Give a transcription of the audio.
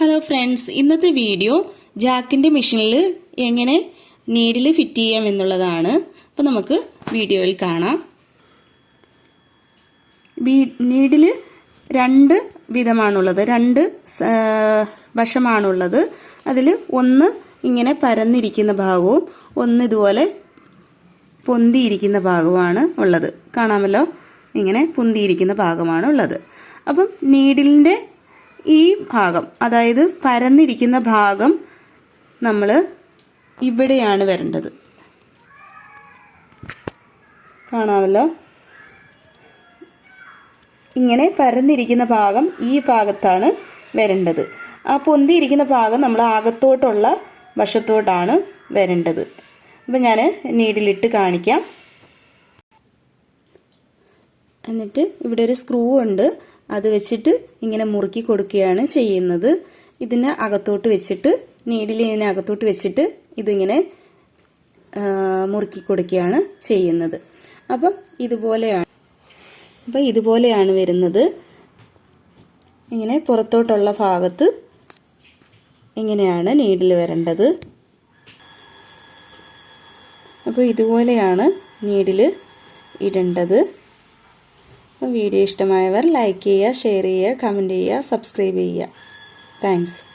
Hello friends ഇന്നത്തെ video ജാക്കിന്റെ മെഷീനിൽ എങ്ങനെ നീഡിൽ ഫിറ്റ് ചെയ്യാം എന്നുള്ളതാണ്. അപ്പോൾ നമുക്ക് വീഡിയോയിൽ കാണാം. നീഡിൽ രണ്ട് വിധമാണുള്ളത്. രണ്ട് വശമാണുള്ളത്. അതിൽ ഒന്ന് ഇങ്ങനെ പരന്നിരിക്കുന്ന ഭാഗവും ഒന്ന് ഇതുപോലെ പൊന്തിയിരിക്കുന്ന ഭാഗമാണ് ഉള്ളത്. കാണാമല്ലോ? ഇങ്ങനെ പൊന്തിയിരിക്കുന്ന ഭാഗമാണ് ഉള്ളത്. അപ്പം നീഡിലിന്റെ ഈ ഭാഗം അതായത് പരന്നിരിക്കുന്ന ഭാഗം നമ്മൾ ഇവിടെയാണ് വരേണ്ടത്. കാണാമല്ലോ? ഇങ്ങനെ പരന്നിരിക്കുന്ന ഭാഗം ഈ ഭാഗത്താണ് വരേണ്ടത്. ആ പൊന്തിയിരിക്കുന്ന ഭാഗം നമ്മൾ അകത്തോട്ടുള്ള വശത്തോട്ടാണ് വരേണ്ടത്. അപ്പം ഞാൻ നീഡിലിട്ട് കാണിക്കാം. എന്നിട്ട് ഇവിടെ ഒരു സ്ക്രൂ ഉണ്ട്. അത് വെച്ചിട്ട് ഇങ്ങനെ മുറുക്കി കൊടുക്കുകയാണ് ചെയ്യുന്നത്. ഇതിനെ അകത്തോട്ട് വെച്ചിട്ട് നീഡിൽ ഇതിനെ അകത്തോട്ട് വെച്ചിട്ട് ഇതിങ്ങനെ മുറുക്കി കൊടുക്കുകയാണ് ചെയ്യുന്നത്. അപ്പം ഇതുപോലെയാണ്. അപ്പം ഇതുപോലെയാണ് വരുന്നത്. ഇങ്ങനെ പുറത്തോട്ടുള്ള ഭാഗത്ത് ഇങ്ങനെയാണ് നീഡിൽ വരേണ്ടത്. അപ്പോൾ ഇതുപോലെയാണ് നീഡിൽ ഇടേണ്ടത്. വീഡിയോ ഇഷ്ടമായവർ ലൈക്ക് ചെയ്യുക ഷെയർ ചെയ്യുക കമന്റ് ചെയ്യുക സബ്സ്ക്രൈബ് ചെയ്യുക. താങ്ക്സ്